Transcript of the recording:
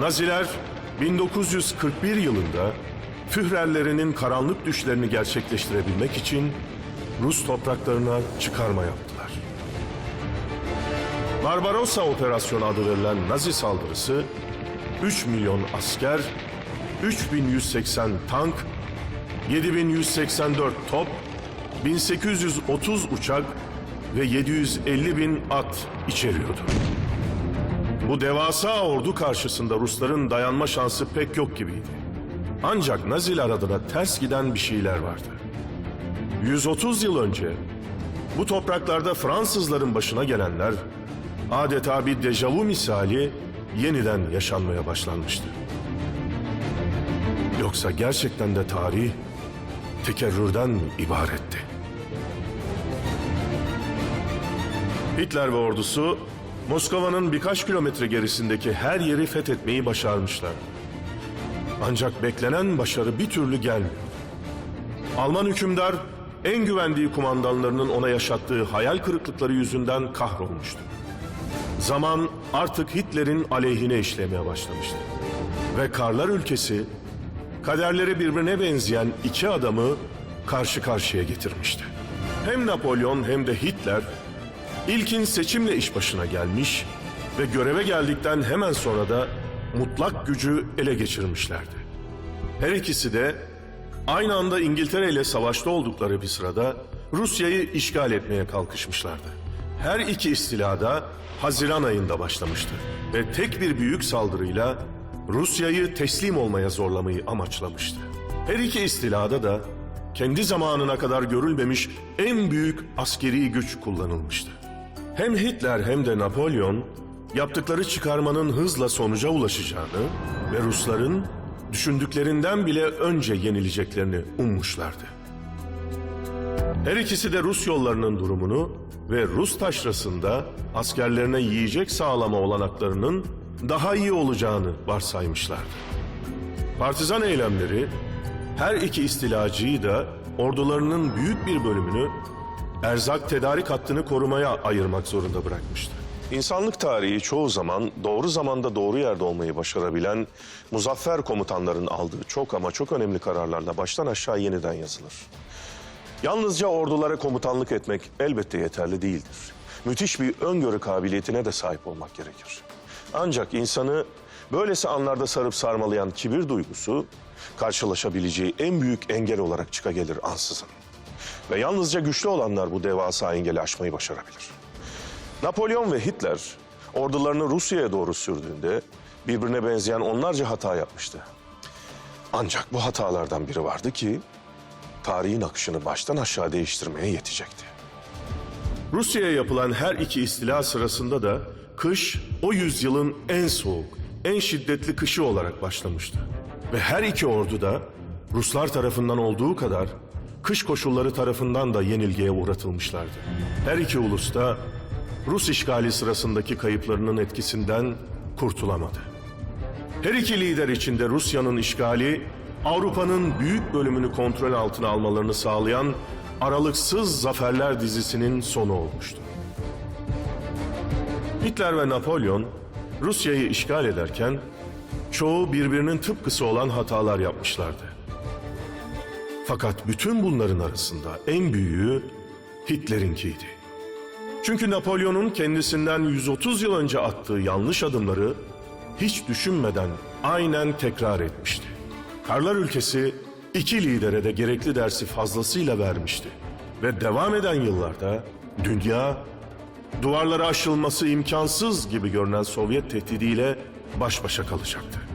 Naziler 1941 yılında Führerlerinin karanlık düşlerini gerçekleştirebilmek için Rus topraklarına çıkarma yaptılar. Barbarossa Operasyonu adı verilen Nazi saldırısı 3 milyon asker, 3180 tank, 7184 top, 1830 uçak ve 750 bin at içeriyordu. Bu devasa ordu karşısında Rusların dayanma şansı pek yok gibiydi. Ancak Naziler adına ters giden bir şeyler vardı. 130 yıl önce bu topraklarda Fransızların başına gelenler adeta bir dejavu misali yeniden yaşanmaya başlanmıştı. Yoksa gerçekten de tarih tekerrürden mi ibaretti? Hitler ve ordusu Moskova'nın birkaç kilometre gerisindeki her yeri fethetmeyi başarmışlar. Ancak beklenen başarı bir türlü gelmiyor. Alman hükümdar en güvendiği kumandanlarının ona yaşattığı hayal kırıklıkları yüzünden kahrolmuştu. Zaman artık Hitler'in aleyhine işlemeye başlamıştı. Ve Karlar ülkesi kaderleri birbirine benzeyen iki adamı karşı karşıya getirmişti. Hem Napolyon hem de Hitler ilkin seçimle iş başına gelmiş ve göreve geldikten hemen sonra da mutlak gücü ele geçirmişlerdi. Her ikisi de aynı anda İngiltere ile savaşta oldukları bir sırada Rusya'yı işgal etmeye kalkışmışlardı. Her iki istilada Haziran ayında başlamıştı ve tek bir büyük saldırıyla Rusya'yı teslim olmaya zorlamayı amaçlamıştı. Her iki istilada da kendi zamanına kadar görülmemiş en büyük askeri güç kullanılmıştı. Hem Hitler hem de Napolyon yaptıkları çıkarmanın hızla sonuca ulaşacağını ve Rusların düşündüklerinden bile önce yenileceklerini ummuşlardı. Her ikisi de Rus yollarının durumunu ve Rus taşrasında askerlerine yiyecek sağlama olanaklarının daha iyi olacağını varsaymışlardı. Partizan eylemleri her iki istilacıyı da ordularının büyük bir bölümünü erzak tedarik hattını korumaya ayırmak zorunda bırakmıştı. İnsanlık tarihi çoğu zaman doğru zamanda doğru yerde olmayı başarabilen muzaffer komutanların aldığı çok ama çok önemli kararlarla baştan aşağı yeniden yazılır. Yalnızca ordulara komutanlık etmek elbette yeterli değildir. Müthiş bir öngörü kabiliyetine de sahip olmak gerekir. Ancak insanı böylesi anlarda sarıp sarmalayan kibir duygusu karşılaşabileceği en büyük engel olarak çıkagelir ansızın. Ve yalnızca güçlü olanlar bu devasa engeli aşmayı başarabilir. Napolyon ve Hitler ordularını Rusya'ya doğru sürdüğünde birbirine benzeyen onlarca hata yapmıştı. Ancak bu hatalardan biri vardı ki tarihin akışını baştan aşağı değiştirmeye yetecekti. Rusya'ya yapılan her iki istila sırasında da kış o yüzyılın en soğuk, en şiddetli kışı olarak başlamıştı. Ve her iki ordu da Ruslar tarafından olduğu kadar kış koşulları tarafından da yenilgiye uğratılmışlardı. Her iki ulus da Rus işgali sırasındaki kayıplarının etkisinden kurtulamadı. Her iki lider için de Rusya'nın işgali Avrupa'nın büyük bölümünü kontrol altına almalarını sağlayan aralıksız zaferler dizisinin sonu olmuştu. Hitler ve Napolyon Rusya'yı işgal ederken çoğu birbirinin tıpkısı olan hatalar yapmışlardı. Fakat bütün bunların arasında en büyüğü Hitler'inkiydi. Çünkü Napolyon'un kendisinden 130 yıl önce attığı yanlış adımları hiç düşünmeden aynen tekrar etmişti. Karlar ülkesi iki lidere de gerekli dersi fazlasıyla vermişti. Ve devam eden yıllarda dünya duvarlara aşılması imkansız gibi görünen Sovyet tehdidiyle baş başa kalacaktı.